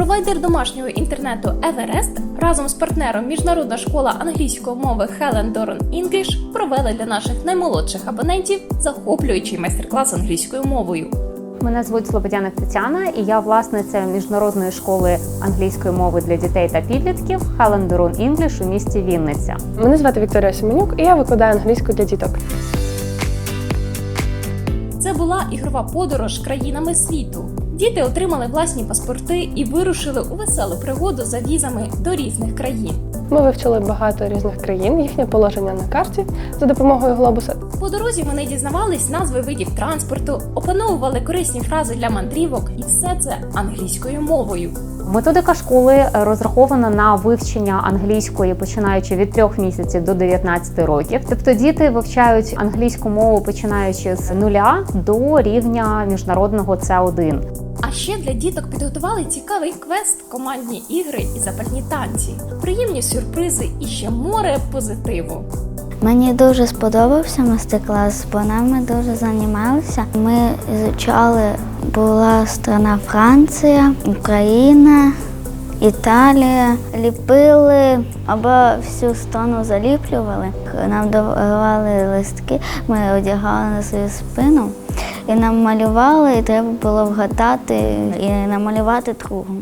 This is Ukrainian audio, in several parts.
Провайдер домашнього інтернету Everest разом з партнером Міжнародна школа англійської мови Helen Doran English провели для наших наймолодших абонентів захоплюючий майстер-клас англійською мовою. Мене звуть Слободяник Тетяна, і я власниця міжнародної школи англійської мови для дітей та підлітків Helen Doron English у місті Вінниця. Мене звати Вікторія Семенюк, і я викладаю англійську для діток. Це була ігрова подорож країнами світу. Діти отримали власні паспорти і вирушили у веселу пригоду за візами до різних країн. Ми вивчили багато різних країн, їхнє положення на карті за допомогою глобуса. По дорозі вони дізнавались назви видів транспорту, опановували корисні фрази для мандрівок, і все це англійською мовою. Методика школи розрахована на вивчення англійської, починаючи від 3 місяців до 19 років. Тобто діти вивчають англійську мову починаючи з нуля до рівня міжнародного С1. А ще для діток підготували цікавий квест, командні ігри і запальні танці, приємні сюрпризи і ще море позитиву. Мені дуже сподобався мастер-клас, бо нами дуже займалися. Ми ізучали була страна Франція, Україна, Італія. Ліпили або всю сторону заліплювали. Нам давали листки, ми одягали на свою спину і нам малювали, і треба було вгадати і намалювати другому.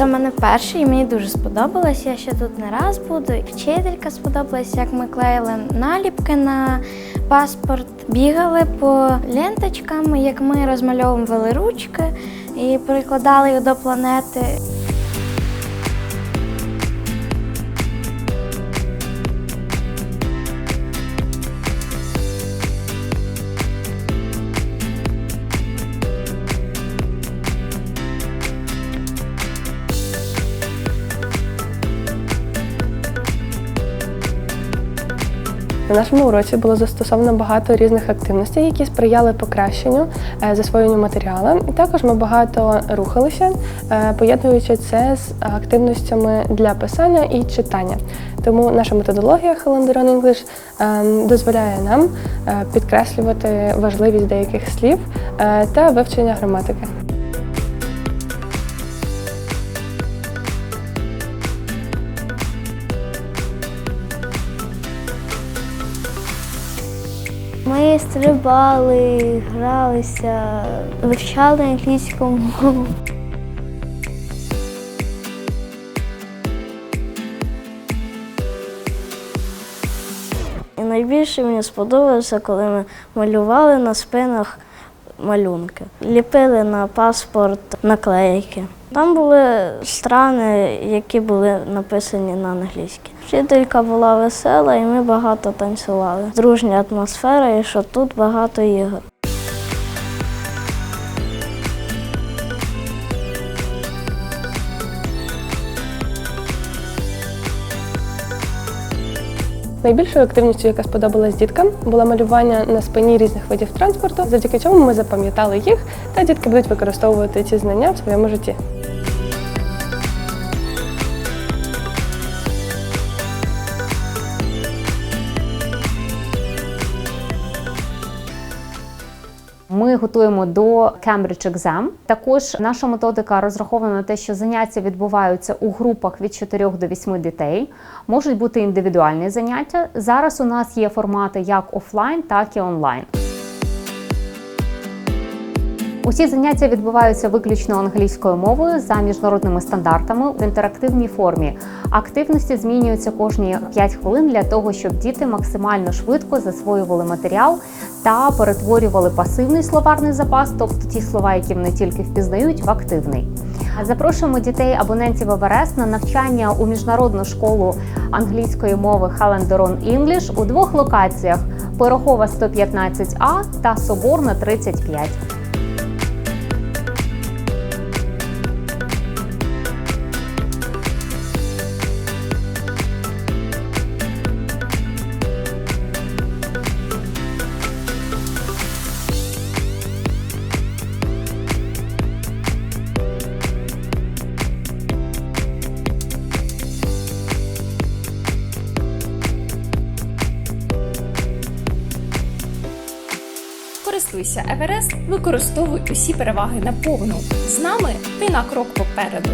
Це в мене перший, і мені дуже сподобалось. Я ще тут не раз буду. Вчителька сподобалась, як ми клеїли наліпки на паспорт, бігали по ленточкам, як ми розмальовували ручки і прикладали їх до планети. На нашому уроці було застосовано багато різних активностей, які сприяли покращенню е, засвоєнню матеріалу. Також ми багато рухалися, е, поєднуючи це з активностями для писання і читання. Тому наша методологія Doran English е, дозволяє нам підкреслювати важливість деяких слів та вивчення граматики. Стрибали, гралися, вивчали англійську мову. І найбільше мені сподобалося, коли ми малювали на спинах малюнки. Ліпили на паспорт наклейки. Там були страни, які були написані на англійській. Вчителька була весела, і ми багато танцювали. Дружня атмосфера, і що тут багато ігор. Найбільшою активністю, яка сподобалась діткам, було малювання на спині різних видів транспорту, завдяки чому ми запам'ятали їх, та дітки будуть використовувати ці знання в своєму житті. Ми готуємо до Cambridge Exam. Також наша методика розрахована на те, що заняття відбуваються у групах від 4 до 8 дітей. Можуть бути індивідуальні заняття. Зараз у нас є формати як офлайн, так і онлайн. Усі заняття відбуваються виключно англійською мовою за міжнародними стандартами в інтерактивній формі. Активності змінюються кожні 5 хвилин для того, щоб діти максимально швидко засвоювали матеріал та перетворювали пасивний словарний запас, тобто ті слова, які вони тільки впізнають, в активний. Запрошуємо дітей абонентів ЕВРС на навчання у міжнародну школу англійської мови Doron English у двох локаціях: Пирохова 115А та Соборна 35. Користуйся Еверест, використовуй усі переваги наповну. З нами ти на крок попереду.